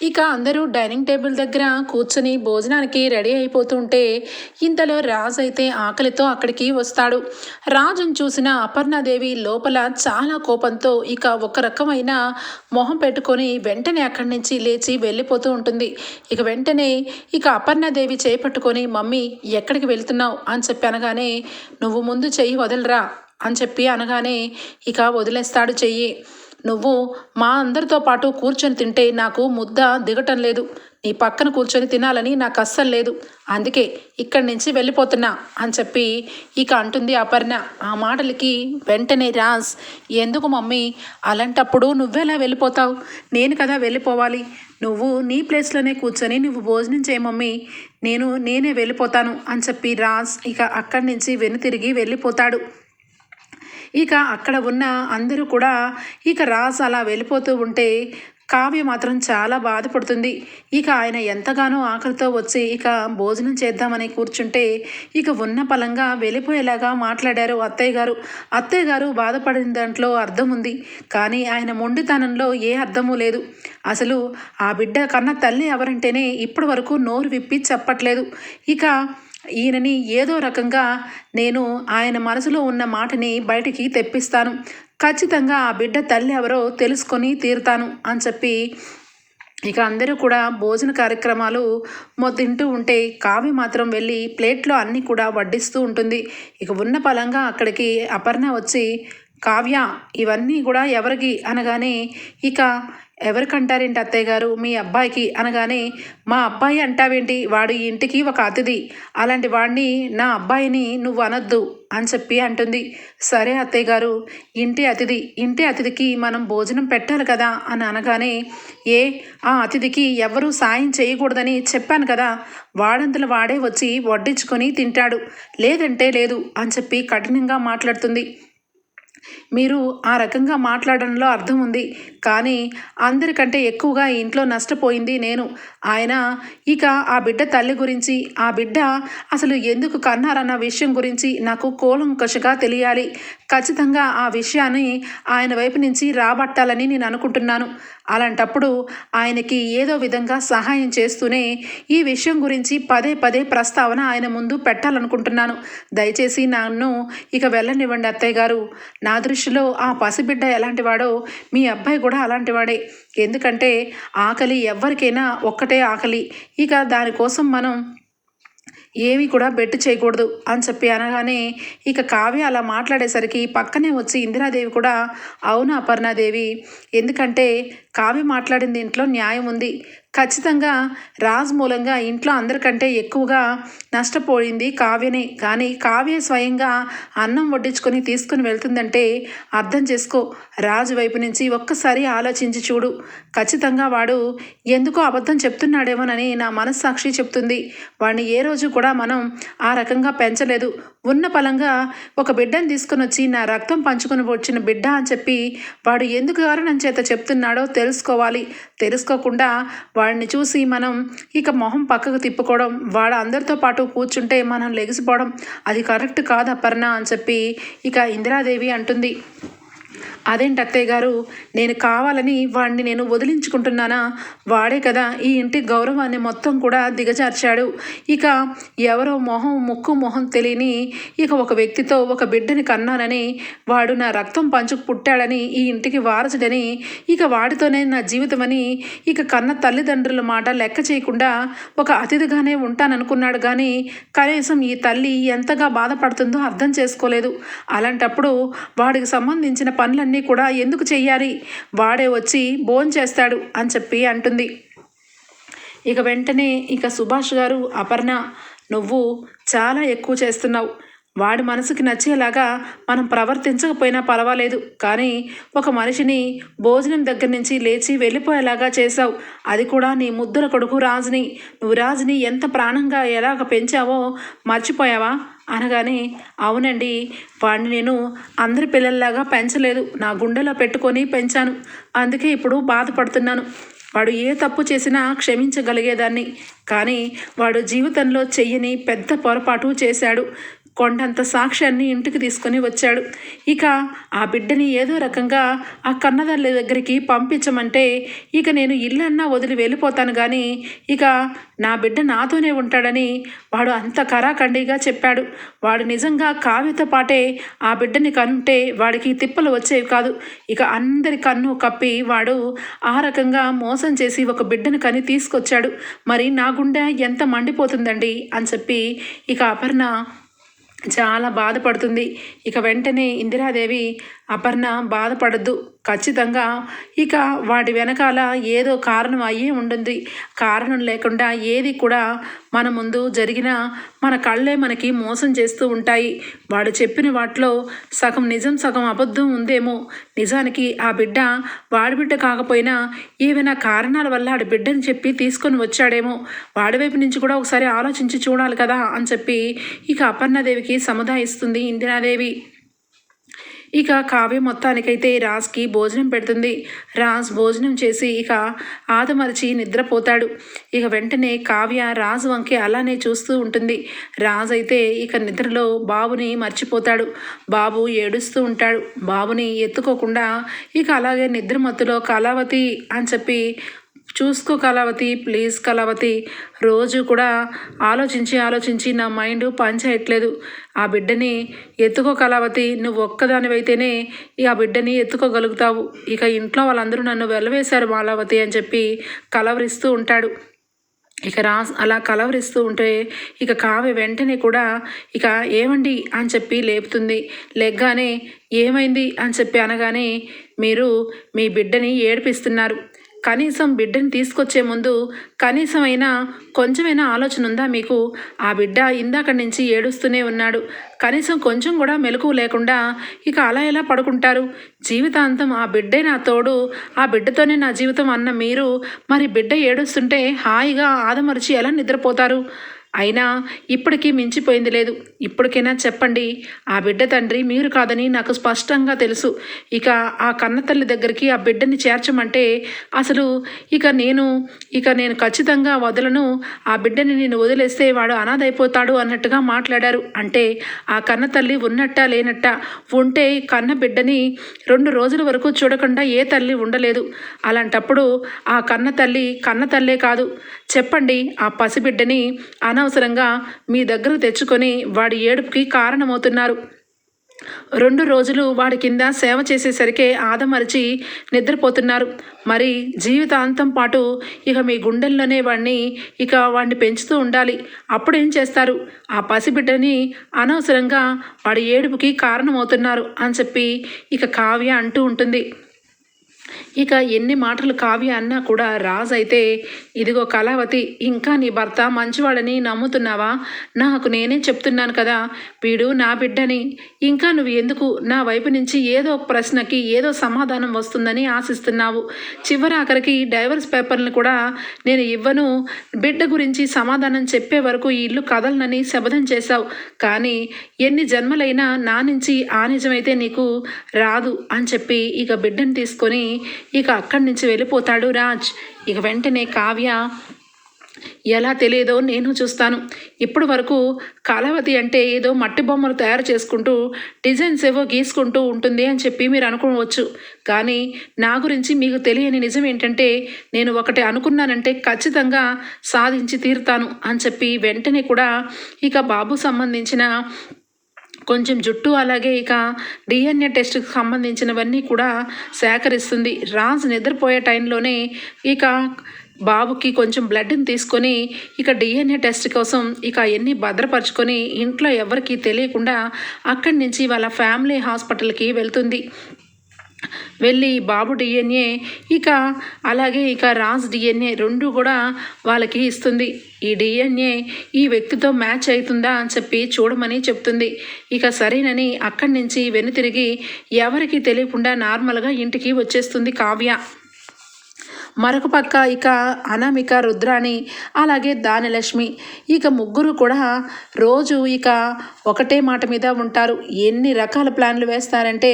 ఇక అందరూ dining table దగ్గర కూర్చొని భోజనానికి రెడీ అయిపోతుంటే ఇంతలో రాజు అయితే ఆకలితో అక్కడికి వస్తాడు. రాజును చూసిన అపర్ణాదేవి లోపల చాలా కోపంతో ఇక ఒక రకమైన మొహం పెట్టుకొని వెంటనే అక్కడి నుంచి లేచి వెళ్ళిపోతూ ఉంటుంది. ఇక వెంటనే ఇక అపర్ణాదేవి చేపట్టుకొని మమ్మీ ఎక్కడికి వెళ్తున్నావు? అని చెప్పి అనగానే నువ్వు ముందు చెయ్యి వదలరా? అని చెప్పి అనగానే ఇక వదిలేస్తాడు చెయ్యి. నువ్వు మా అందరితో పాటు కూర్చొని తింటే నాకు ముద్ద దిగటం లేదు. నీ పక్కన కూర్చొని తినాలని నాకు అస్సలు లేదు. అందుకే ఇక్కడి నుంచి వెళ్ళిపోతున్నా అని చెప్పి ఇక అంటుంది అపర్ణ. ఆ మాటలకి వెంటనే రాజ్ ఎందుకు మమ్మీ? అలాంటప్పుడు నువ్వెలా వెళ్ళిపోతావు? నేను కదా వెళ్ళిపోవాలి. నువ్వు నీ ప్లేస్లోనే కూర్చొని నువ్వు భోజనం చేయమమ్మీ నేను నేనే వెళ్ళిపోతాను అని చెప్పి రాజ్ ఇక అక్కడి నుంచి వెనుతిరిగి వెళ్ళిపోతాడు. ఇక అక్కడ ఉన్న అందరూ కూడా ఇక రాజ్ అలా వెళ్ళిపోతూ ఉంటే కావ్య మాత్రం చాలా బాధపడుతుంది. ఇక ఆయన ఎంతగానో ఆకలితో వచ్చి ఇక భోజనం చేద్దామని కూర్చుంటే ఇక ఉన్న పలంగా వెళ్ళిపోయేలాగా మాట్లాడారు అత్తయ్య గారు. అత్తయ్య గారు బాధపడిన దాంట్లో అర్థం ఉంది. కానీ ఆయన మొండితనంలో ఏ అర్థమూ లేదు. అసలు ఆ బిడ్డ కన్న తల్లి ఎవరంటేనే ఇప్పటి వరకు నోరు విప్పి చెప్పట్లేదు. ఇక ఈయనని ఏదో రకంగా నేను ఆయన మనసులో ఉన్న మాటని బయటికి తెప్పిస్తాను. ఖచ్చితంగా ఆ బిడ్డ తల్లి ఎవరో తెలుసుకొని తీరుతాను అని చెప్పి ఇక అందరూ కూడా భోజన కార్యక్రమాలు తింటూ ఉంటే కావ్య మాత్రం వెళ్ళి ప్లేట్లో అన్నీ కూడా వడ్డిస్తూ ఉంటుంది. ఇక ఉన్న పలంగా అక్కడికి అపర్ణ వచ్చి కావ్య ఇవన్నీ కూడా ఎవరికి అనగానే ఇక ఎవరికంటారేంటి అత్తయ్య గారు? మీ అబ్బాయికి అనగానే మా అబ్బాయి అంటావేంటి? వాడు ఈ ఇంటికి ఒక అతిథి. అలాంటి వాడిని నా అబ్బాయిని నువ్వు అనొద్దు అని చెప్పి అంటుంది. సరే అత్తయ్య గారు ఇంటి అతిథి ఇంటి అతిథికి మనం భోజనం పెట్టాలి కదా అని అనగానే ఏ ఆ అతిథికి ఎవరూ సాయం చేయకూడదని చెప్పాను కదా. వాడంతలో వాడే వచ్చి వడ్డించుకొని తింటాడు. లేదంటే లేదు అని చెప్పి కఠినంగా మాట్లాడుతుంది. మీరు ఆ రకంగా మాట్లాడడంలో అర్థం ఉంది. కానీ అందరికంటే ఎక్కువగా ఇంట్లో నష్టపోయింది నేను. ఆయన ఇక ఆ బిడ్డ తల్లి గురించి ఆ బిడ్డ అసలు ఎందుకు కన్నారన్న విషయం గురించి నాకు కూలంకషగా తెలియాలి. ఖచ్చితంగా ఆ విషయాన్ని ఆయన వైపు నుంచి రాబట్టాలని నేను అనుకుంటున్నాను. అలాంటప్పుడు ఆయనకి ఏదో విధంగా సహాయం చేస్తూనే ఈ విషయం గురించి పదే పదే ప్రస్తావన ఆయన ముందు పెట్టాలనుకుంటున్నాను. దయచేసి నన్ను ఇక వెళ్ళనివ్వండి అత్తయ్య గారు. నా దృష్టిలో ఆ పసిబిడ్డ ఎలాంటివాడో మీ అబ్బాయి కూడా అలాంటివాడే. ఎందుకంటే ఆకలి ఎవరికైనా ఒక్కటే ఆకలి. ఇక దానికోసం మనం ఏమీ కూడా బెట్టు చేయకూడదు అని చెప్పి అనగానే ఇక కావ్య అలా మాట్లాడేసరికి పక్కనే వచ్చి ఇందిరాదేవి కూడా అవును అపర్ణాదేవి ఎందుకంటే కావ్య మాట్లాడిన దీంట్లో న్యాయం ఉంది. ఖచ్చితంగా రాజ్ మూలంగా ఇంట్లో అందరికంటే ఎక్కువగా నష్టపోయింది కావ్యనే. కానీ కావ్య స్వయంగా అన్నం వడ్డించుకొని తీసుకుని వెళ్తుందంటే అర్థం చేసుకో. రాజు వైపు నుంచి ఒక్కసారి ఆలోచించి చూడు. ఖచ్చితంగా వాడు ఎందుకో అబద్ధం చెప్తున్నాడేమోనని నా మనస్సాక్షి చెప్తుంది. వాడిని ఏ రోజు కూడా మనం ఆ రకంగా పెంచలేదు. ఉన్న పలంగా ఒక బిడ్డను తీసుకుని వచ్చి నా రక్తం పంచుకొని వచ్చిన బిడ్డ అని చెప్పి వాడు ఎందుకు కారణం చేత చెప్తున్నాడో తెలుసుకోవాలి. తెలుసుకోకుండా వాడిని చూసి మనం ఇక మొహం పక్కకు తిప్పుకోవడం వాడు అందరితో పాటు కూర్చుంటే మనం లెగిసిపోవడం అది కరెక్ట్ కాదు అపర్ణ అని చెప్పి ఇక ఇందిరాదేవి అంటుంది. అదేంటి అత్తయ్య గారు? నేను కావాలని వాడిని నేను వదిలించుకుంటున్నానా? వాడే కదా ఈ ఇంటి గౌరవాన్ని మొత్తం కూడా దిగజార్చాడు. ఇక ఎవరో మొహం ముక్కు మొహం తెలియని ఇక ఒక వ్యక్తితో ఒక బిడ్డని కన్నానని వాడు నా రక్తం పంచుకు పుట్టాడని ఈ ఇంటికి వారసుడని ఇక వాడితోనే నా జీవితమని ఇక కన్న తల్లిదండ్రుల మాట లెక్క చేయకుండా ఒక అతిథిగానే ఉంటాననుకున్నాడు కానీ కనీసం ఈ తల్లి ఎంతగా బాధపడుతుందో అర్థం చేసుకోలేదు. అలాంటప్పుడు వాడికి సంబంధించిన పనులన్నీ కూడా ఎందుకు చెయ్యాలి? వాడే వచ్చి భోంచేస్తాడు అని చెప్పి అంటుంది. ఇక వెంటనే ఇక సుభాష్ గారు అపర్ణ నువ్వు చాలా ఎక్కువ చేస్తున్నావు. వాడి మనసుకి నచ్చేలాగా మనం ప్రవర్తించకపోయినా పర్వాలేదు. కానీ ఒక మనిషిని భోజనం దగ్గర నుంచి లేచి వెళ్ళిపోయేలాగా చేశావు. అది కూడా నీ ముద్దుల కొడుకు రాజుని. నువ్వు రాజుని ఎంత ప్రాణంగా ఎలాగ పెంచావో మర్చిపోయావా? అనగానే అవునండి వాడిని నేను అందరి పిల్లల్లాగా పెంచలేదు. నా గుండెలో పెట్టుకొని పెంచాను. అందుకే ఇప్పుడు బాధపడుతున్నాను. వాడు ఏ తప్పు చేసినా క్షమించగలిగేదాన్ని. కానీ వాడు జీవితంలో చెయ్యని పెద్ద పొరపాటు చేశాడు. కొండంత సాక్ష్యాన్ని ఇంటికి తీసుకొని వచ్చాడు. ఇక ఆ బిడ్డని ఏదో రకంగా ఆ కన్నదల్లి దగ్గరికి పంపించమంటే ఇక నేను ఇల్లన్నా వదిలి వెళ్ళిపోతాను కానీ ఇక నా బిడ్డ నాతోనే ఉంటాడని వాడు అంత కరాఖండిగా చెప్పాడు. వాడు నిజంగా కావ్యతో పాటే ఆ బిడ్డని కంటే వాడికి తిప్పలు వచ్చేవి కాదు. ఇక అందరి కన్ను కప్పి వాడు ఆ రకంగా మోసం చేసి ఒక బిడ్డను కని తీసుకొచ్చాడు. మరి నా గుండె ఎంత మండిపోతుందండి అని చెప్పి ఇక అపర్ణ చాలా బాధపడుతుంది. ఇక వెంటనే ఇందిరాదేవి అపర్ణ బాధపడద్దు. ఖచ్చితంగా ఇక వాటి వెనకాల ఏదో కారణం అయ్యే ఉంటుంది. కారణం లేకుండా ఏది కూడా మన ముందు జరిగిన మన కళ్ళే మనకి మోసం చేస్తూ ఉంటాయి. వాడు చెప్పిన వాటిలో సగం నిజం సగం అబద్ధం ఉందేమో. నిజానికి ఆ బిడ్డ వాడి బిడ్డ కాకపోయినా ఏవైనా కారణాల వల్ల ఆడి బిడ్డని చెప్పి తీసుకొని వచ్చాడేమో. వాడి వైపు నుంచి కూడా ఒకసారి ఆలోచించి చూడాలి కదా అని చెప్పి ఇక అపర్ణదేవికి సముదాయిస్తుంది ఇందిరాదేవి. ఇక కావ్య మొత్తానికైతే రాజ్కి భోజనం పెడుతుంది. రాజ్ భోజనం చేసి ఇక ఆదమరిచి నిద్రపోతాడు. ఇక వెంటనే కావ్య రాజు వంకే అలానే చూస్తూ ఉంటుంది. రాజ్ అయితే ఇక నిద్రలో బాబుని మర్చిపోతాడు. బాబు ఏడుస్తూ ఉంటాడు. బాబుని ఎత్తుకోకుండా ఇక అలాగే నిద్ర మత్తులో కళావతి అని చెప్పి చూసుకో కళావతి ప్లీజ్ కళావతి. రోజు కూడా ఆలోచించి ఆలోచించి నా మైండ్ పనిచేయట్లేదు. ఆ బిడ్డని ఎత్తుకో కళావతి. నువ్వు ఒక్కదానివైతేనే ఆ బిడ్డని ఎత్తుకోగలుగుతావు. ఇక ఇంట్లో వాళ్ళందరూ నన్ను వెలవేశారు మాలావతి అని చెప్పి కలవరిస్తూ ఉంటాడు. ఇక రా అలా కలవరిస్తూ ఉంటే ఇక కావ్య వెంటనే కూడా ఇక ఏమండి అని చెప్పి లేపుతుంది. లెగ్గానే ఏమైంది అని చెప్పి అనగానే మీరు మీ బిడ్డని ఏడిపిస్తున్నారు. కనీసం బిడ్డని తీసుకొచ్చే ముందు కనీసమైనా కొంచెమైనా ఆలోచన ఉందా మీకు? ఆ బిడ్డ ఇందాక నుంచి ఏడుస్తూనే ఉన్నాడు. కనీసం కొంచెం కూడా మెలకు లేకుండా ఇక అలా ఎలా పడుకుంటారు? జీవితాంతం ఆ బిడ్డే నా తోడు ఆ బిడ్డతోనే నా జీవితం అన్న మీరు మరి బిడ్డ ఏడుస్తుంటే హాయిగా ఆదమరిచి ఎలా నిద్రపోతారు? అయినా ఇప్పటికీ మించిపోయింది లేదు. ఇప్పటికైనా చెప్పండి ఆ బిడ్డ తండ్రి మీరు కాదని నాకు స్పష్టంగా తెలుసు. ఇక ఆ కన్నతల్లి దగ్గరికి ఆ బిడ్డని చేర్చమంటే అసలు ఇక నేను ఇక నేను ఖచ్చితంగా వదలను. ఆ బిడ్డని నేను వదిలేస్తే వాడు అనాథైపోతాడు అన్నట్టుగా మాట్లాడారు. అంటే ఆ కన్నతల్లి ఉన్నట్టా లేనట్టా ఉంటే కన్న బిడ్డని రెండు రోజుల వరకు చూడకుండా ఏ తల్లి ఉండలేదు. అలాంటప్పుడు ఆ కన్న తల్లి కన్న తల్లే కాదు. చెప్పండి ఆ పసిబిడ్డని అనవసరంగా మీ దగ్గరకు తెచ్చుకొని వాడి ఏడుపుకి కారణమవుతున్నారు. రెండు రోజులు వాడి కింద సేవ చేసేసరికే ఆదమరిచి నిద్రపోతున్నారు. మరి జీవితాంతం పాటు ఇక మీ గుండెల్లోనే వాడిని ఇక వాడిని పెంచుతూ ఉండాలి. అప్పుడు ఏం చేస్తారు? ఆ పసిబిడ్డని అనవసరంగా వాడి ఏడుపుకి కారణమవుతున్నారు అని చెప్పి ఇక కావ్య అంటూ ఉంటుంది. ఇక ఎన్ని మాటలు కావ్య అన్నా కూడా రాజు అయితే ఇదిగో కళావతి ఇంకా నీ భర్త మంచివాడని నమ్ముతున్నావా? నాకు నేనే చెప్తున్నాను కదా వీడు నా బిడ్డని. ఇంకా నువ్వు ఎందుకు నా వైపు నుంచి ఏదో ఒక ప్రశ్నకి ఏదో సమాధానం వస్తుందని ఆశిస్తున్నావు? చివరి ఆఖరికి డైవర్స్ పేపర్లను కూడా నేను ఇవ్వను. బిడ్డ గురించి సమాధానం చెప్పే వరకు ఈ ఇల్లు కదలనని శపథం చేశావు. కానీ ఎన్ని జన్మలైనా నా నుంచి ఆ నిజమైతే నీకు రాదు అని చెప్పి ఇక బిడ్డను తీసుకొని ఇక అక్కడి నుంచి వెళ్ళిపోతాడు రాజ్. ఇక వెంటనే కావ్య ఎలా తెలియదో నేను చూస్తాను. ఇప్పటి వరకు కళావతి అంటే ఏదో మట్టి బొమ్మలు తయారు చేసుకుంటూ డిజైన్స్ ఏవో గీసుకుంటూ ఉంటుంది అని చెప్పి మీరు అనుకోవచ్చు. కానీ నా గురించి మీకు తెలియని నిజం ఏంటంటే నేను ఒకటి అనుకున్నానంటే ఖచ్చితంగా సాధించి తీరుతాను అని చెప్పి వెంటనే కూడా ఇక బాబు సంబంధించిన కొంచెం జుట్టు అలాగే ఇక డిఎన్ఏ టెస్ట్కి సంబంధించినవన్నీ కూడా సేకరిస్తుంది. రాజ్ నిద్రపోయే టైంలోనే ఇక బాబుకి కొంచెం బ్లడ్ని తీసుకొని ఇక డిఎన్ఏ టెస్ట్ కోసం ఇక అవన్నీ భద్రపరుచుకొని ఇంట్లో ఎవరికీ తెలియకుండా అక్కడి నుంచి వాళ్ళ ఫ్యామిలీ హాస్పిటల్కి వెళ్తుంది. వెళ్ళి బాబు డిఎన్ఏ ఇక అలాగే ఇక రాజ్ డిఎన్ఏ రెండు కూడా వాళ్ళకి ఇస్తుంది. ఈ డిఎన్ఏ ఈ వ్యక్తితో మ్యాచ్ అవుతుందా అని చెప్పి చూడమని చెప్తుంది. ఇక సరేనని అక్కడి నుంచి వెనుతిరిగి ఎవరికి తెలియకుండా నార్మల్గా ఇంటికి వచ్చేస్తుంది కావ్య. మరొక పక్క ఇక అనామిక రుద్రాణి అలాగే దానిలక్ష్మి. ఇక ముగ్గురు కూడా రోజు ఇక ఒకటే మాట మీద ఉంటారు. ఎన్ని రకాల ప్లాన్లు వేస్తారంటే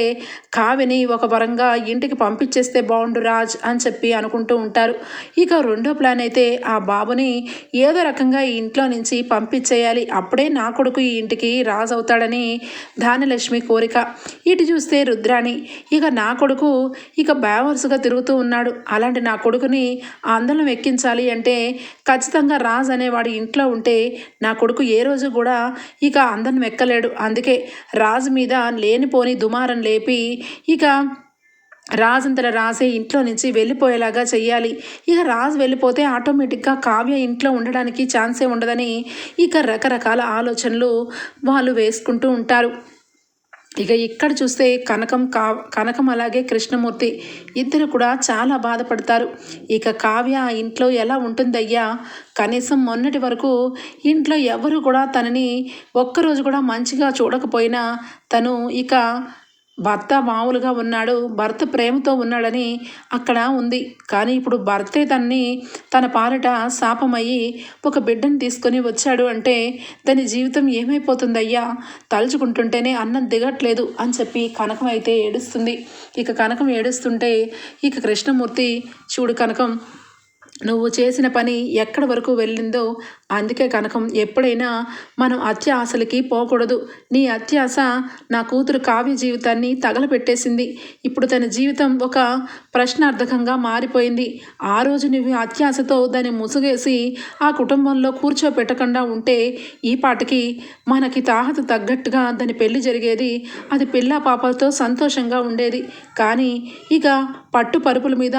కావిని ఒక పరంగా ఇంటికి పంపించేస్తే బాగుండు రాజ్ అని చెప్పి అనుకుంటూ ఉంటారు. ఇక రెండో ప్లాన్ అయితే ఆ బాబుని ఏదో రకంగా ఈ ఇంట్లో నుంచి పంపించేయాలి. అప్పుడే నా కొడుకు ఈ ఇంటికి రాజు అవుతాడని ధాన్యలక్ష్మి కోరిక. ఇటు చూస్తే రుద్రాణి ఇక నా కొడుకు ఇక బ్యావర్స్గా తిరుగుతూ ఉన్నాడు. అలాంటి నా కొడుకు కొడుకుని ఆందోళన ఎక్కించాలి అంటే ఖచ్చితంగా రాజ్ అనేవాడు ఇంట్లో ఉంటే నా కొడుకు ఏ రోజు కూడా ఇక ఆందోళన ఎక్కలేడు అందుకే రాజు మీద లేనిపోని దుమారం లేపి ఇక రాజంతల రాజే ఇంట్లో నుంచి వెళ్ళిపోయేలాగా చేయాలి ఇక రాజు వెళ్ళిపోతే ఆటోమేటిక్గా కావ్య ఇంట్లో ఉండడానికి ఛాన్సే ఉండదని ఇక రకరకాల ఆలోచనలు వాళ్ళు వేసుకుంటూ ఉంటారు. ఇక ఇక్కడ చూస్తే కనకం కా కనకం అలాగే కృష్ణమూర్తి ఇద్దరు కూడా చాలా బాధపడతారు. ఇక కావ్య ఇంట్లో ఎలా ఉంటుందయ్యా? కనీసం మొన్నటి వరకు ఇంట్లో ఎవరు కూడా తనని ఒక్కరోజు కూడా మంచిగా చూడకపోయినా తను ఇక భర్త మామూలుగా ఉన్నాడు భర్త ప్రేమతో ఉన్నాడని అక్కడ ఉంది. కానీ ఇప్పుడు భర్తే తన్ని తన పాలిట శాపమయ్యి ఒక బిడ్డను తీసుకొని వచ్చాడు అంటే దాని జీవితం ఏమైపోతుందయ్యా? తలుచుకుంటుంటేనే అన్నం దిగట్లేదు అని చెప్పి కనకం అయితే ఏడుస్తుంది. ఇక కనకం ఏడుస్తుంటే ఇక కృష్ణమూర్తి చూడు కనకం నువ్వు చేసిన పని ఎక్కడి వరకు వెళ్ళిందో అందుకే కనకం ఎప్పుడైనా మనం అత్యాశలకి పోకూడదు. నీ అత్యాశ నా కూతురు కావ్య జీవితాన్ని తగలపెట్టేసింది. ఇప్పుడు తన జీవితం ఒక ప్రశ్నార్థకంగా మారిపోయింది. ఆ రోజు నువ్వు అత్యాశతో దాన్ని ముసుగేసి ఆ కుటుంబంలో కూర్చోపెట్టకుండా ఉంటే ఈ పాటకి మనకి తాహత తగ్గట్టుగా దాని పెళ్ళి జరిగేది. అది పిల్ల పాపలతో సంతోషంగా ఉండేది. కానీ ఇక పట్టు పరుపుల మీద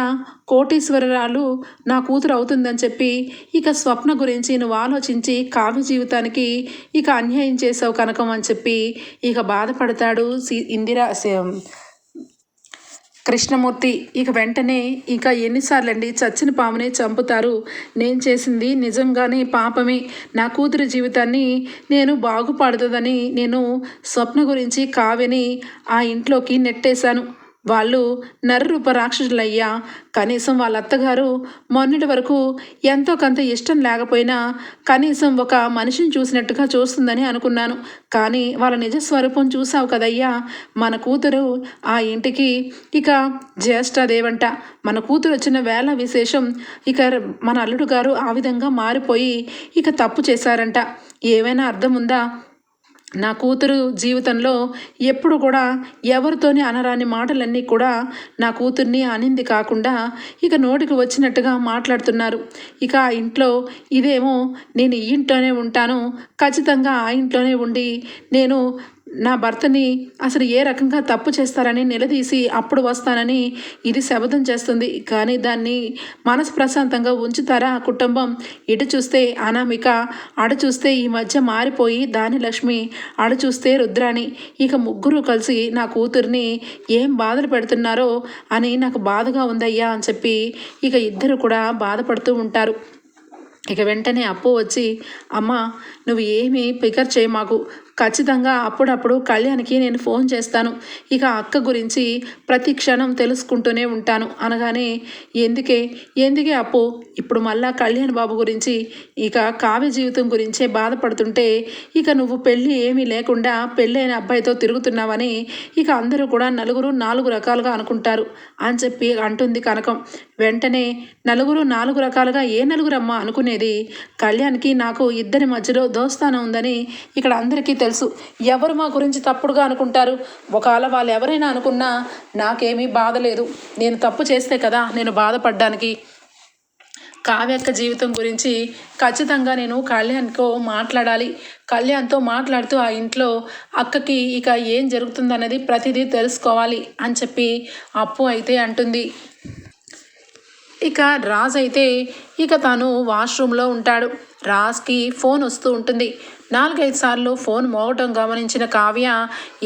కోటీశ్వరరాలు నా కూతురు అవుతుందని చెప్పి ఇక స్వప్న గురించి నువ్వు ఆలోచించి కావ్య జీవితానికి ఇక అన్యాయం చేసావు కనకం అని చెప్పి ఇక బాధపడతాడు సి ఇందిరా కృష్ణమూర్తి. ఇక వెంటనే ఇక ఎన్నిసార్లండి చచ్చిన పామునే చంపుతారు. నేను చేసింది నిజంగానే పాపమే. నా కూతురు జీవితాన్ని నేను బాగుపడుతుందని నేను స్వప్న గురించి కావ్యని ఆ ఇంట్లోకి నెట్టేశాను. వాళ్ళు నర్రూప రాక్షసులయ్యా. కనీసం వాళ్ళ అత్తగారు మొన్నటి వరకు ఎంతో కొంత ఇష్టం లేకపోయినా కనీసం ఒక మనిషిని చూసినట్టుగా చూస్తుందని అనుకున్నాను. కానీ వాళ్ళ నిజ స్వరూపం చూసావు కదయ్యా. మన కూతురు ఆ ఇంటికి ఇక జ్యేష్ఠదేవంట. మన కూతురు వచ్చిన వేళ విశేషం ఇక మన అల్లుడు గారు ఆ విధంగా మారిపోయి ఇక తప్పు చేశారంట. ఏమైనా అర్థం ఉందా? నా కూతురు జీవితంలో ఎప్పుడు కూడా ఎవరితోని అనరాని మాటలన్నీ కూడా నా కూతుర్ని అనింది కాకుండా ఇక నోటికి వచ్చినట్టుగా మాట్లాడుతున్నారు. ఇక ఆ ఇంట్లో ఇదేమో నేను ఈ ఇంట్లోనే ఉంటాను ఖచ్చితంగా ఆ ఇంట్లోనే ఉండి నేను నా భర్తని అసలు ఏ రకంగా తప్పు చేస్తారని నిలదీసి అప్పుడు వస్తానని ఇది శబదం చేస్తుంది. కానీ దాన్ని మనసు ప్రశాంతంగా ఉంచుతారా? ఆ కుటుంబం ఇటు చూస్తే అనామిక అడ చూస్తే ఈ మధ్య మారిపోయి దాని లక్ష్మి ఆడ చూస్తే రుద్రాణి. ఇక ముగ్గురు కలిసి నా కూతుర్ని ఏం బాధలు పెడుతున్నారో అని నాకు బాధగా ఉందయ్యా అని చెప్పి ఇక ఇద్దరు కూడా బాధపడుతూ ఉంటారు. ఇక వెంటనే అప్పు వచ్చి అమ్మ నువ్వు ఏమీ పికర్ చేయ మాకు ఖచ్చితంగా అప్పుడప్పుడు కళ్యాణ్కి నేను ఫోన్ చేస్తాను. ఇక అక్క గురించి ప్రతి క్షణం తెలుసుకుంటూనే ఉంటాను. అనగానే ఎందుకే? ఎందుకే అప్పు? ఇప్పుడు మళ్ళా కళ్యాణ్ బాబు గురించి ఇక కావ్య జీవితం గురించే బాధపడుతుంటే ఇక నువ్వు పెళ్ళి ఏమీ లేకుండా పెళ్ళైన అబ్బాయితో తిరుగుతున్నావని ఇక అందరూ కూడా నలుగురు నాలుగు రకాలుగా అనుకుంటారు అని చెప్పి అంటుంది కనకం. వెంటనే నలుగురు నాలుగు రకాలుగా ఏ నలుగురమ్మా? అనుకునేది కళ్యాణ్కి నాకు ఇద్దరి మధ్యలో దోస్తానం ఉందని ఇక్కడ అందరికీ తెలుసు. ఎవరు మా గురించి తప్పుడుగా అనుకుంటారు? ఒకవేళ వాళ్ళు ఎవరైనా అనుకున్నా నాకేమీ బాధ లేదు. నేను తప్పు చేస్తే కదా నేను బాధపడ్డానికి. కావ్యక్క జీవితం గురించి ఖచ్చితంగా నేను కళ్యాణ్తో మాట్లాడాలి. కళ్యాణ్తో మాట్లాడుతూ ఆ ఇంట్లో అక్కకి ఇక ఏం జరుగుతుందన్నది ప్రతిదీ తెలుసుకోవాలి అని చెప్పి అప్పు అయితే అంటుంది. ఇక రాజ్ అయితే ఇక తను వాష్రూమ్లో ఉంటాడు. రాజ్కి ఫోన్ వస్తూ ఉంటుంది. నాలుగైదు సార్లు ఫోన్ మోగటం గమనించిన కావ్య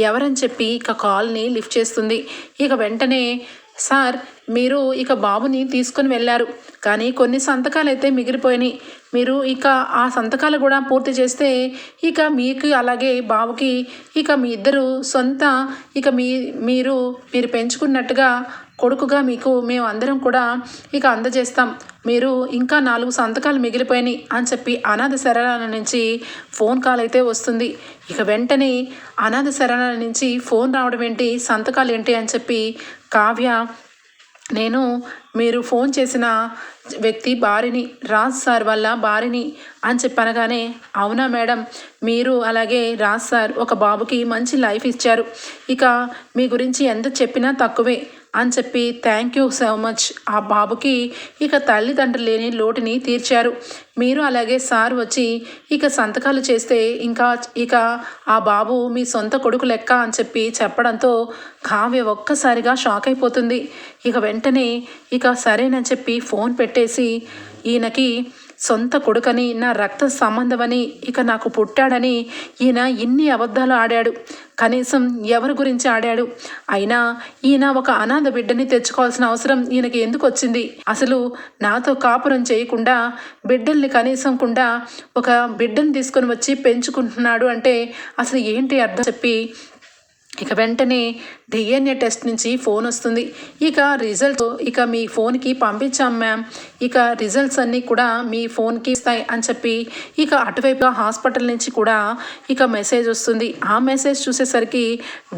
ఎవరని చెప్పి ఇక కాల్ని లిఫ్ట్ చేస్తుంది. ఇక వెంటనే సార్ మీరు ఇక బాబుని తీసుకుని వెళ్ళారు. కానీ కొన్ని సంతకాలు అయితే మిగిలిపోయినాయి. మీరు ఇక ఆ సంతకాలు కూడా పూర్తి చేస్తే ఇక మీకు అలాగే బాబుకి ఇక మీ ఇద్దరు సొంత ఇక మీ మీరు మీరు పెంచుకున్నట్టుగా కొడుకుగా మీకు మేము అందరం కూడా ఇక అందజేస్తాం. మీరు ఇంకా నాలుగు సంతకాలు మిగిలిపోయినాయి అని చెప్పి అనాథ శరణాల నుంచి ఫోన్ కాల్ అయితే వస్తుంది. ఇక వెంటనే అనాథ శరణాల నుంచి ఫోన్ రావడం ఏంటి? సంతకాలు ఏంటి? అని చెప్పి కావ్య నేను మీరు ఫోన్ చేసిన వ్యక్తి భార్యని రాజ్ సార్ వల్ల భార్యని అని చెప్పనగానే అవునా మేడం మీరు అలాగే రాజ్ సార్ ఒక బాబుకి మంచి లైఫ్ ఇచ్చారు. ఇక మీ గురించి ఎంత చెప్పినా తక్కువే అని చెప్పి థ్యాంక్ యూ సో మచ్ ఆ బాబుకి ఇక తల్లిదండ్రులు లేని లోటుని తీర్చారు. మీరు అలాగే సార్ వచ్చి ఇక సంతకాలు చేస్తే ఇంకా ఇక ఆ బాబు మీ సొంత కొడుకు లెక్క అని చెప్పి చెప్పడంతో కావ్య ఒక్కసారిగా షాక్ అయిపోతుంది. ఇక వెంటనే ఇక సరేనని చెప్పి ఫోన్ పెట్టేసి ఈయనకి సొంత కొడుకని నా రక్త సంబంధమని ఇక నాకు పుట్టాడని ఈయన ఇన్ని అబద్ధాలు ఆడాడు. కనీసం ఎవరి గురించి ఆడాడు? అయినా ఈయన ఒక అనాథ బిడ్డని తెచ్చుకోవాల్సిన అవసరం ఈయనకి ఎందుకు వచ్చింది? అసలు నాతో కాపురం చేయకుండా బిడ్డల్ని కనీసం కూడా ఒక బిడ్డను తీసుకొని వచ్చి పెంచుకుంటున్నాడు అంటే అసలు ఏంటి అర్థం? చెప్పి ఇక వెంటనే డిఎన్ఏ టెస్ట్ నుంచి ఫోన్ వస్తుంది. ఇక రిజల్ట్ ఇక మీ ఫోన్కి పంపించాం మ్యామ్ ఇక రిజల్ట్స్ అన్నీ కూడా మీ ఫోన్కి ఇస్తాయి అని చెప్పి ఇక అటువైపుగా హాస్పిటల్ నుంచి కూడా ఇక మెసేజ్ వస్తుంది. ఆ మెసేజ్ చూసేసరికి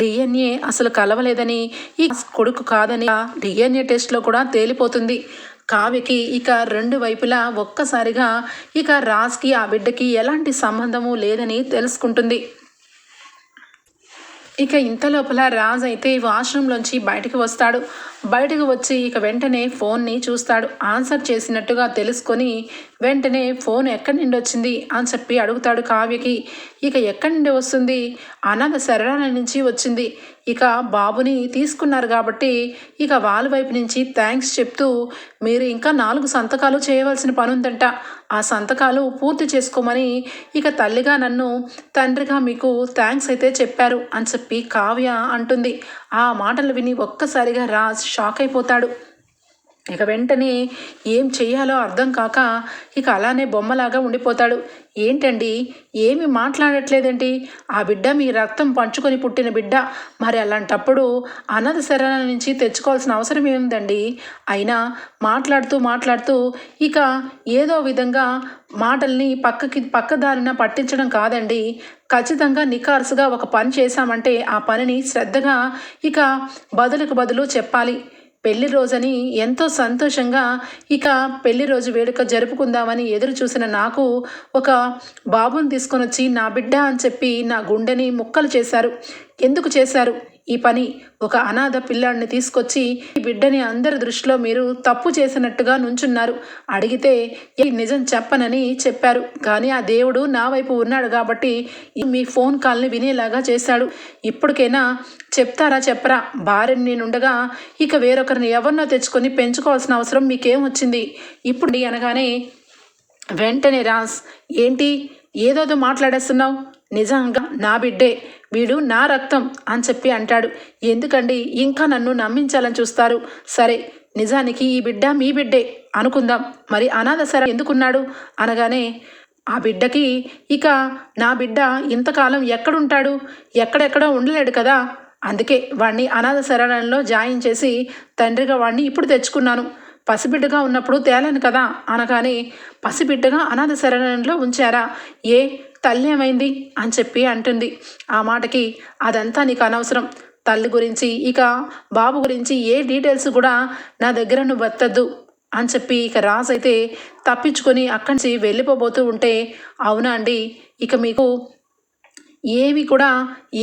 డిఎన్ఏ అసలు కలవలేదని ఈ కొడుకు కాదని డిఎన్ఏ టెస్ట్లో కూడా తేలిపోతుంది. కావ్యకి ఇక రెండు వైపులా ఒక్కసారిగా ఇక రాజ్కి ఆ బిడ్డకి ఎలాంటి సంబంధము లేదని తెలుసుకుంటుంది. ఇక ఇంత లోపల రాజ్ అయితే వాష్రూమ్లోంచి బయటకు వస్తాడు. బయటకు వచ్చి ఇక వెంటనే ఫోన్ని చూస్తాడు. ఆన్సర్ చేసినట్టుగా తెలుసుకొని వెంటనే ఫోన్ ఎక్కడి నుండి వచ్చింది? అని చెప్పి అడుగుతాడు కావ్యకి. ఇక ఎక్కడి నుండి వస్తుంది? అనాథ శరణాల నుంచి వచ్చింది. ఇక బాబుని తీసుకున్నారు కాబట్టి ఇక వాళ్ళ వైపు నుంచి థ్యాంక్స్ చెప్తూ మీరు ఇంకా నాలుగు సంతకాలు చేయవలసిన పని ఉందంట ఆ సంతకాలు పూర్తి చేసుకోమని ఇక తల్లిగా నన్ను తండ్రిగా మీకు థ్యాంక్స్ అయితే చెప్పారు అని చెప్పి కావ్య అంటుంది. ఆ మాటలు విని ఒక్కసారిగా రాజ్ షాక్ అయిపోతాడు. ఇక వెంటనే ఏం చెయ్యాలో అర్థం కాక ఇక అలానే బొమ్మలాగా ఉండిపోతాడు. ఏంటండి? ఏమి మాట్లాడట్లేదండి ఆ బిడ్డ మీ రక్తం పంచుకొని పుట్టిన బిడ్డ. మరి అలాంటప్పుడు అనాథ శరణాల నుంచి తెచ్చుకోవాల్సిన అవసరం ఏముందండి? అయినా మాట్లాడుతూ మాట్లాడుతూ ఇక ఏదో విధంగా మాటల్ని పక్కకి పక్కదారిన పట్టించడం కాదండి. ఖచ్చితంగా నికార్సుగా ఒక పని చేశామంటే ఆ పనిని శ్రద్ధగా ఇక బదులుకు బదులు చెప్పాలి. పెళ్ళి రోజని ఎంతో సంతోషంగా ఇక పెళ్ళి రోజు వేడుక జరుపుకుందామని ఎదురు చూసిన నాకు ఒక బాబుని తీసుకొని వచ్చి నా బిడ్డ అని చెప్పి నా గుండెని ముక్కలు చేశారు. ఎందుకు చేశారు? ఈ పని ఒక అనాథ పిల్లాడిని తీసుకొచ్చి ఈ బిడ్డని అందరి దృష్టిలో మీరు తప్పు చేసినట్టుగా నుంచున్నారు. అడిగితే ఈ నిజం చెప్పనని చెప్పారు. కానీ ఆ దేవుడు నా వైపు ఉన్నాడు కాబట్టి మీ ఫోన్ కాల్ని వినేలాగా చేశాడు. ఇప్పటికైనా చెప్తారా చెప్పరా? భార్యని నేనుండగా ఇక వేరొకరిని ఎవరినో తెచ్చుకొని పెంచుకోవాల్సిన అవసరం మీకేం వచ్చింది? ఇప్పుడు అనగానే వెంటనే రాస్ ఏంటి? ఏదోదో మాట్లాడేస్తున్నావు? నిజంగా నా బిడ్డే వీడు నా రక్తం అని చెప్పి అంటాడు. ఎందుకండి? ఇంకా నన్ను నమ్మించాలని చూస్తారు. సరే నిజానికి ఈ బిడ్డ మీ బిడ్డే అనుకుందాం. మరి అనాథ సర ఎందుకున్నాడు? అనగానే ఆ బిడ్డకి ఇక నా బిడ్డ ఇంతకాలం ఎక్కడుంటాడు? ఎక్కడెక్కడో ఉండలేడు కదా? అందుకే వాడిని అనాథ శరణంలో జాయిన్ చేసి తండ్రిగా వాణ్ణి ఇప్పుడు తెచ్చుకున్నాను. పసిబిడ్డగా ఉన్నప్పుడు తేలాను కదా? అనగానే పసిబిడ్డగా అనాథ శరణంలో ఉంచారా? ఏ తల్లి ఏమైంది అని చెప్పి అంటుంది. ఆ మాటకి అదంతా నీకు అనవసరం. తల్లి గురించి ఇక బాబు గురించి ఏ డీటెయిల్స్ కూడా నా దగ్గర నువ్వు ఎత్తద్దు అని చెప్పి ఇక రాజు అయితే తప్పించుకొని అక్కడి నుంచి వెళ్ళిపోబోతూ ఉంటే అవునా అండి? ఇక మీకు ఏమి కూడా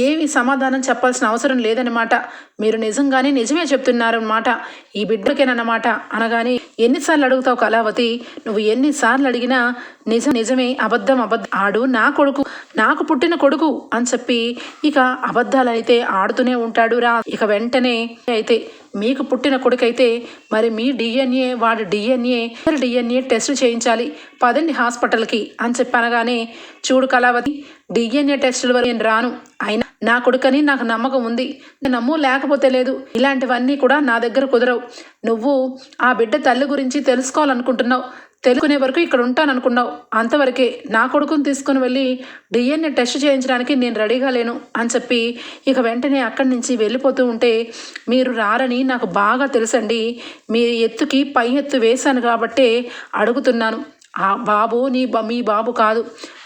ఏమి సమాధానం చెప్పాల్సిన అవసరం లేదనమాట మీరు నిజంగానే నిజమే చెప్తున్నారు అనమాట ఈ బిడ్డకేనన్నమాట అనగానే ఎన్నిసార్లు అడుగుతావు కళావతి? నువ్వు ఎన్నిసార్లు అడిగినా నిజం నిజమే అబద్ధం అబద్ధం ఆడు నా కొడుకు నాకు పుట్టిన కొడుకు అని చెప్పి ఇక అబద్ధాలైతే ఆడుతూనే ఉంటాడు రా ఇక వెంటనే అయితే మీకు పుట్టిన కొడుకైతే మరి మీ డిఎన్ఏ వాడి డిఎన్ఏ డిఎన్ఏ టెస్ట్ చేయించాలి. పదండి హాస్పిటల్కి అని చెప్పనగానే చూడు కళావతి డిఎన్ఏ టెస్టుల వరకు నేను రాను. అయినా నా కొడుకని నాకు నమ్మకం ఉంది. నమ్ము లేకపోతే లేదు. ఇలాంటివన్నీ కూడా నా దగ్గర కుదరవు. నువ్వు ఆ బిడ్డ తల్లి గురించి తెలుసుకోవాలనుకుంటున్నావు. తెలుసుకునే వరకు ఇక్కడ ఉంటాను అనుకున్నావు. అంతవరకే నా కొడుకుని తీసుకుని వెళ్ళి డిఎన్ఏ టెస్ట్ చేయించడానికి నేను రెడీగా లేను అని చెప్పి ఇక వెంటనే అక్కడి నుంచి వెళ్ళిపోతూ ఉంటే మీరు రారని నాకు బాగా తెలుసండి. మీ ఎత్తుకి పై ఎత్తు వేశాను కాబట్టే అడుగుతున్నాను. ఆ బాబు నీ బ- మీ బాబు కాదు.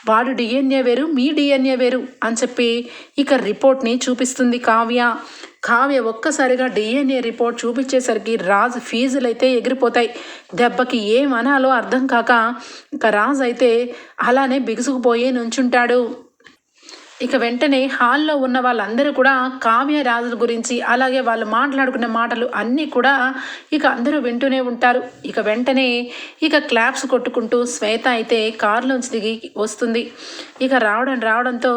వాడు డిఎన్ఏ వేరు మీ డిఎన్ఏ వేరు అని చెప్పి ఇక రిపోర్ట్ని చూపిస్తుంది కావ్య. కావ్య ఒక్కసారిగా డిఎన్ఏ రిపోర్ట్ చూపించేసరికి రాజు ఫీజులు అయితే ఎగిరిపోతాయి. దెబ్బకి ఏమనాలో అర్థం కాక ఇంకా రాజు అయితే అలానే బిగుసుకుపోయి నుంచుంటాడు. ఇక వెంటనే హాల్లో ఉన్న వాళ్ళందరూ కూడా కావ్య రాజుల గురించి అలాగే వాళ్ళు మాట్లాడుకున్న మాటలు అన్నీ కూడా ఇక అందరూ వింటూనే ఉంటారు. ఇక వెంటనే ఇక క్లాప్స్ కొట్టుకుంటూ శ్వేత అయితే కారులోంచి దిగి వస్తుంది. ఇక రావడం రావడంతో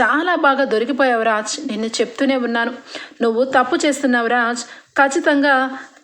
చాలా బాగా దొరికిపోయావు రాజ్. నిన్ను చెప్తూనే ఉన్నాను. నువ్వు తప్పు చేస్తున్నావు రాజ్. ఖచ్చితంగా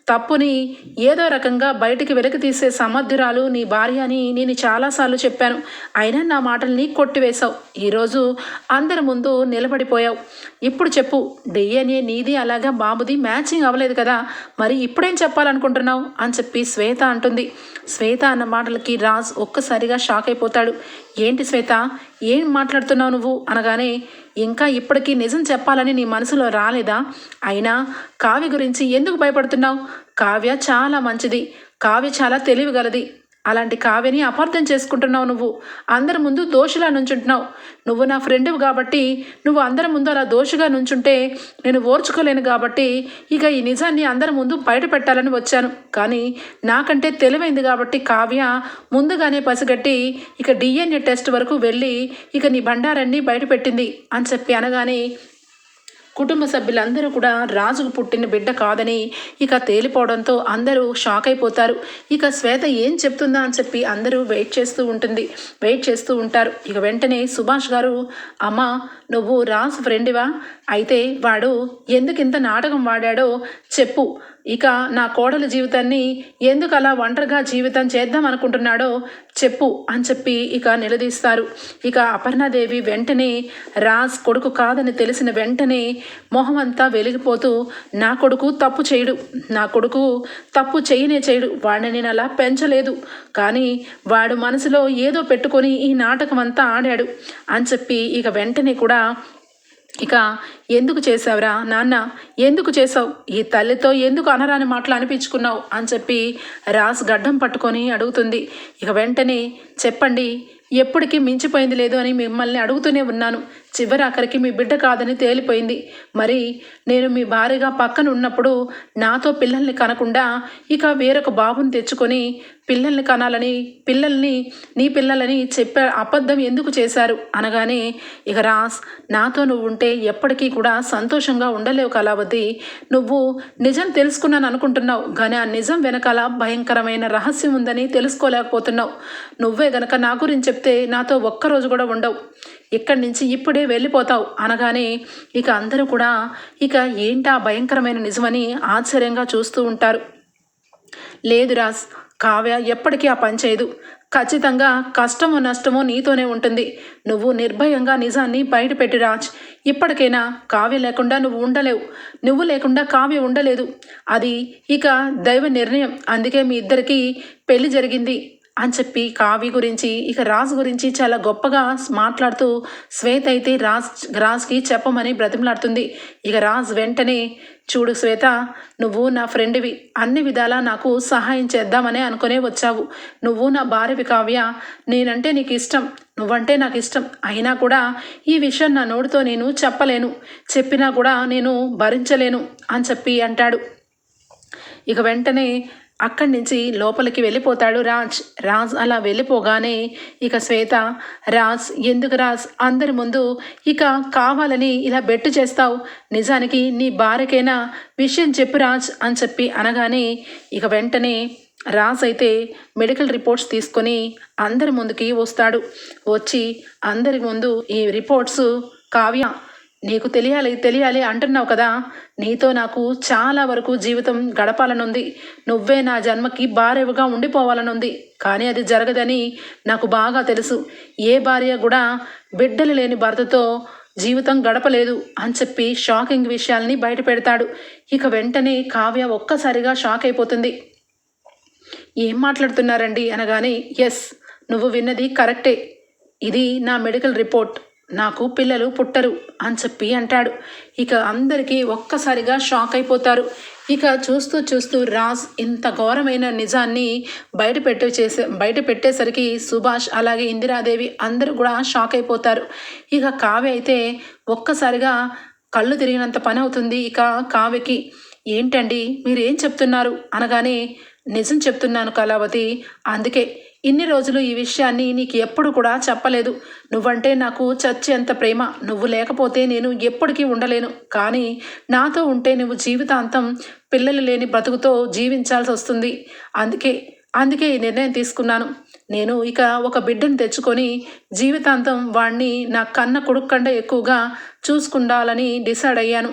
తప్పుని ఏదో రకంగా బయటికి వెలికి తీసే సమర్థురాలు నీ భార్య అని నేను చాలాసార్లు చెప్పాను. అయినా నా మాటల్ని కొట్టివేశావు. ఈరోజు అందరి ముందు నిలబడిపోయావు. ఇప్పుడు చెప్పు డిఎన్ఏ నీది అలాగా బాబుది మ్యాచింగ్ అవ్వలేదు కదా. మరి ఇప్పుడేం చెప్పాలనుకుంటున్నావు? అని చెప్పి శ్వేత అంటుంది. శ్వేత అన్న మాటలకి రాజ్ ఒక్కసారిగా షాక్ అయిపోతాడు. ఏంటి శ్వేత? ఏం మాట్లాడుతున్నావు నువ్వు? అనగానే ఇంకా ఇప్పటికీ నిజం చెప్పాలని నీ మనసులో రాలేదా? అయినా కావ్య గురించి ఎందుకు భయపడుతున్నావు? కావ్య చాలా మంచిది. కావ్య చాలా తెలివిగలది. అలాంటి కావ్యని అపార్థం చేసుకుంటున్నావు నువ్వు. అందరి ముందు దోషిలా నుంచుంటున్నావు. నువ్వు నా ఫ్రెండ్ కాబట్టి నువ్వు అందరి ముందు అలా దోషిగా నుంచుంటే నేను ఓర్చుకోలేను కాబట్టి ఇక ఈ నిజాన్ని అందరి ముందు బయట పెట్టాలని వచ్చాను. కానీ నాకంటే తెలివైంది కాబట్టి కావ్య ముందుగానే పసిగట్టి ఇక డిఎన్ఏ టెస్ట్ వరకు వెళ్ళి ఇక నీ బండారాన్ని బయట పెట్టింది అని చెప్పి అనగానే కుటుంబ సభ్యులందరూ కూడా రాజుకు పుట్టిన బిడ్డ కాదని ఇక తేలిపోవడంతో అందరూ షాక్ అయిపోతారు. ఇక శ్వేత ఏం చెప్తుందా అని చెప్పి అందరూ వెయిట్ చేస్తూ ఉంటుంది. వెయిట్ చేస్తూ ఉంటారు. ఇక వెంటనే సుభాష్ గారు అమ్మ నువ్వు రాజు ఫ్రెండివా అయితే వాడు ఎందుకు ఇంత నాటకం వాడాడో చెప్పు. ఇక నా కోడల జీవితాన్ని ఎందుకు అలా ఒంటరిగా జీవితం చేద్దాం అనుకుంటున్నాడో చెప్పు అని చెప్పి ఇక నిలదీస్తారు. ఇక అపర్ణాదేవి వెంటనే రాజ్ కొడుకు కాదని తెలిసిన వెంటనే మొహం అంతా వెలిగిపోతూ నా కొడుకు తప్పు చేయడు నా కొడుకు తప్పు చేయనే చేయడు వాడిని నేను అలా పెంచలేదు. కానీ వాడు మనసులో ఏదో పెట్టుకొని ఈ నాటకం అంతా ఆడాడు అని చెప్పి ఇక వెంటనే కూడా ఇక ఎందుకు చేసావురా నాన్న? ఎందుకు చేసావు ఈ తల్లితో ఎందుకు అనరాని మాటలు అనిపించుకున్నావు? అని చెప్పి రాస్ గడ్డం పట్టుకొని అడుగుతుంది. ఇక వెంటనే చెప్పండి ఎప్పటికీ మించిపోయింది లేదు అని మిమ్మల్ని అడుగుతూనే ఉన్నాను. చివరి ఆఖరికి మీ బిడ్డ కాదని తేలిపోయింది. మరి నేను మీ భార్యగా పక్కన ఉన్నప్పుడు నాతో పిల్లల్ని కనకుండా ఇక వేరొక బాబుని తెచ్చుకొని పిల్లల్ని కనాలని పిల్లల్ని నీ పిల్లలని చెప్పే అబద్ధం ఎందుకు చేశారు? అనగానే ఇక రాస్ నాతో నువ్వు ఉంటే ఎప్పటికీ కూడా సంతోషంగా ఉండలేవు కళావతి. నువ్వు నిజం తెలుసుకున్నాను అనుకుంటున్నావు. కానీ ఆ నిజం వెనకాల భయంకరమైన రహస్యం ఉందని తెలుసుకోలేకపోతున్నావు. నువ్వే గనక నా గురించి చెప్తే నాతో ఒక్కరోజు కూడా ఉండవు. ఇక్కడి నుంచి ఇప్పుడే వెళ్ళిపోతావు అనగానే ఇక అందరూ కూడా ఇక ఏంటా భయంకరమైన నిజమని ఆశ్చర్యంగా చూస్తూ ఉంటారు. లేదు రాజ్ కావ్య ఎప్పటికీ ఆ పని చేయదు. ఖచ్చితంగా కష్టమో నష్టమో నీతోనే ఉంటుంది. నువ్వు నిర్భయంగా నిజాన్ని బయటపెట్టి రాజ్. ఇప్పటికైనా కావ్య లేకుండా నువ్వు ఉండలేవు. నువ్వు లేకుండా కావ్య ఉండలేదు. అది ఇక దైవ నిర్ణయం. అందుకే మీ ఇద్దరికి పెళ్ళి జరిగింది. అని చెప్పి కావ్య గురించి ఇక రాజ్ గురించి చాలా గొప్పగా మాట్లాడుతూ శ్వేత అయితే రాజ్ రాజ్కి చెప్పమని బ్రతిమలాడుతుంది. ఇక రాజ్ వెంటనే చూడు శ్వేత నువ్వు నా ఫ్రెండ్వి. అన్ని విధాలా నాకు సహాయం చేద్దామని అనుకునే వచ్చావు. నువ్వు నా భార్యవి కావ్య. నేనంటే నీకు ఇష్టం. నువ్వంటే నాకు ఇష్టం. అయినా కూడా ఈ విషయం నా నోటితో నేను చెప్పలేను. చెప్పినా కూడా నేను భరించలేను అని చెప్పి అంటాడు. ఇక వెంటనే అక్కడి నుంచి లోపలికి వెళ్ళిపోతాడు రాజ్. రాజ్ అలా వెళ్ళిపోగానే ఇక శ్వేత రాజ్ ఎందుకు రాజ్? అందరి ముందు ఇక కావాలని ఇలా బెట్టు చేస్తావు. నిజానికి నీ భార్యకైనా విషయం చెప్పు రాజ్ అని చెప్పి అనగానే ఇక వెంటనే రాజ్ అయితే మెడికల్ రిపోర్ట్స్ తీసుకొని అందరి ముందుకి వస్తాడు. వచ్చి అందరి ముందు ఈ రిపోర్ట్స్ కావ్య నీకు తెలియాలి తెలియాలి అంటున్నావు కదా. నీతో నాకు చాలా వరకు జీవితం గడపాలనుంది. నువ్వే నా జన్మకి భార్యవుగా ఉండిపోవాలనుంది. కానీ అది జరగదని నాకు బాగా తెలుసు. ఏ భార్య కూడా బిడ్డలు లేని భర్తతో జీవితం గడపలేదు అని చెప్పి షాకింగ్ విషయాల్ని బయట పెడతాడు. ఇక వెంటనే కావ్య ఒక్కసారిగా షాక్ అయిపోతుంది. ఏం మాట్లాడుతున్నారండి? అనగానే ఎస్ నువ్వు విన్నది కరెక్టే. ఇది నా మెడికల్ రిపోర్ట్. నాకు పిల్లలు పుట్టరు అని చెప్పి అంటాడు. ఇక అందరికీ ఒక్కసారిగా షాక్ అయిపోతారు. ఇక చూస్తూ చూస్తూ రాజ్ ఇంత ఘోరమైన నిజాన్ని బయట పెట్టే చేసే బయట పెట్టేసరికి సుభాష్ అలాగే ఇందిరాదేవి అందరూ కూడా షాక్ అయిపోతారు. ఇక కావ్య అయితే ఒక్కసారిగా కళ్ళు తిరిగినంత పని అవుతుంది ఇక కావ్యకి. ఏంటండి మీరు ఏం చెప్తున్నారు? అనగానే నిజం చెప్తున్నాను కళావతి అందుకే ఇన్ని రోజులు ఈ విషయాన్ని నీకు ఎప్పుడు కూడా చెప్పలేదు. నువ్వంటే నాకు చచ్చేంత ప్రేమ. నువ్వు లేకపోతే నేను ఎప్పటికీ ఉండలేను. కానీ నాతో ఉంటే నువ్వు జీవితాంతం పిల్లలు లేని బ్రతుకుతో జీవించాల్సి వస్తుంది అందుకే అందుకే ఈ నిర్ణయం తీసుకున్నాను. నేను ఇక ఒక బిడ్డను తెచ్చుకొని జీవితాంతం వాణ్ణి నా కన్న కొడుకు కంటే ఎక్కువగా చూసుకుండాలని డిసైడ్ అయ్యాను.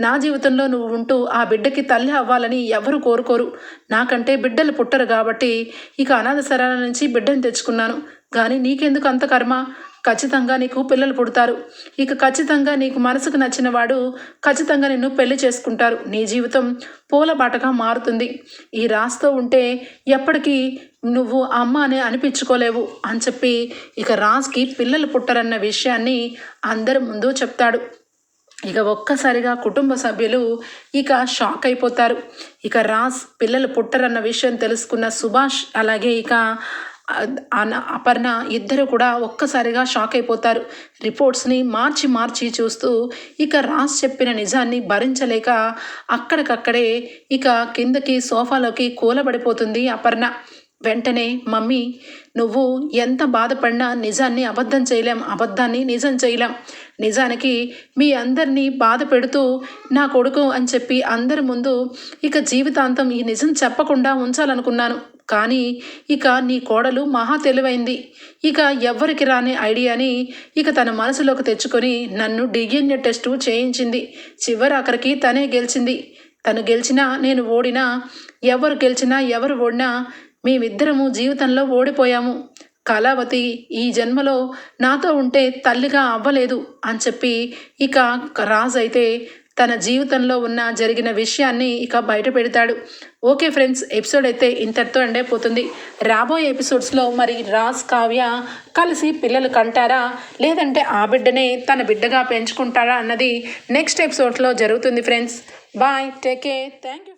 నా జీవితంలో నువ్వు ఉంటూ ఆ బిడ్డకి తల్లి అవ్వాలని ఎవరు కోరుకోరు. నాకంటే బిడ్డలు పుట్టరు కాబట్టి ఇక అనాథ శరాల నుంచి బిడ్డను తెచ్చుకున్నాను. కానీ నీకెందుకు అంత కర్మ? ఖచ్చితంగా నీకు పిల్లలు పుడతారు. ఇక ఖచ్చితంగా నీకు మనసుకు నచ్చిన వాడు ఖచ్చితంగా నిన్ను పెళ్ళి చేసుకుంటారు. నీ జీవితం పూలబాటగా మారుతుంది. ఈ రాస్తూ ఉంటే ఎప్పటికీ నువ్వు అమ్మ అని అనిపించుకోలేవు అని చెప్పి ఇక రాజ్కి పిల్లలు పుట్టరన్న విషయాన్ని అందరి ముందు చెప్తాడు. ఇక ఒక్కసారిగా కుటుంబ సభ్యులు ఇక షాక్ అయిపోతారు. ఇక రాజ్ పిల్లలు పుట్టరన్న విషయం తెలుసుకున్న సుభాష్ అలాగే ఇక అపర్ణ ఇద్దరు కూడా ఒక్కసారిగా షాక్ అయిపోతారు. రిపోర్ట్స్ని మార్చి మార్చి చూస్తూ ఇక రాజ్ చెప్పిన నిజాన్ని భరించలేక అక్కడికక్కడే ఇక కిందకి సోఫాలోకి కూలబడిపోతుంది అపర్ణ. వెంటనే మమ్మీ నువ్వు ఎంత బాధపడినా నిజాన్ని అబద్ధం చేయలేం అబద్ధాన్ని నిజం చేయలేం. నిజానికి మీ అందరినీ బాధ పెడుతూ నా కొడుకు అని చెప్పి అందరి ముందు ఇక జీవితాంతం ఈ నిజం చెప్పకుండా ఉంచాలనుకున్నాను. కానీ ఇక నీ కోడలు మహా తెలివైంది. ఇక ఎవ్వరికి రాని ఐడియాని ఇక తన మనసులోకి తెచ్చుకొని నన్ను డిఎన్ఏ టెస్టు చేయించింది. చివరి ఆఖరికి తనే గెలిచింది. తను గెలిచినా నేను ఓడినా ఎవరు గెలిచినా ఎవరు ఓడినా మేమిద్దరము జీవితంలో ఓడిపోయాము. కళావతి ఈ జన్మలో నాతో ఉంటే తల్లిగా అవ్వలేదు అని చెప్పి ఇక రాజ్ అయితే తన జీవితంలో ఉన్న జరిగిన విషయాన్ని ఇక బయట పెడతాడు. ఓకే ఫ్రెండ్స్ ఎపిసోడ్ అయితే ఇంతటితో ఎండే పోతుంది రాబోయే ఎపిసోడ్స్లో మరి రాజ్ కావ్య కలిసి పిల్లలు కంటారా? లేదంటే ఆ బిడ్డనే తన బిడ్డగా పెంచుకుంటారా అన్నది నెక్స్ట్ ఎపిసోడ్లో జరుగుతుంది friends. Bye take care thank you.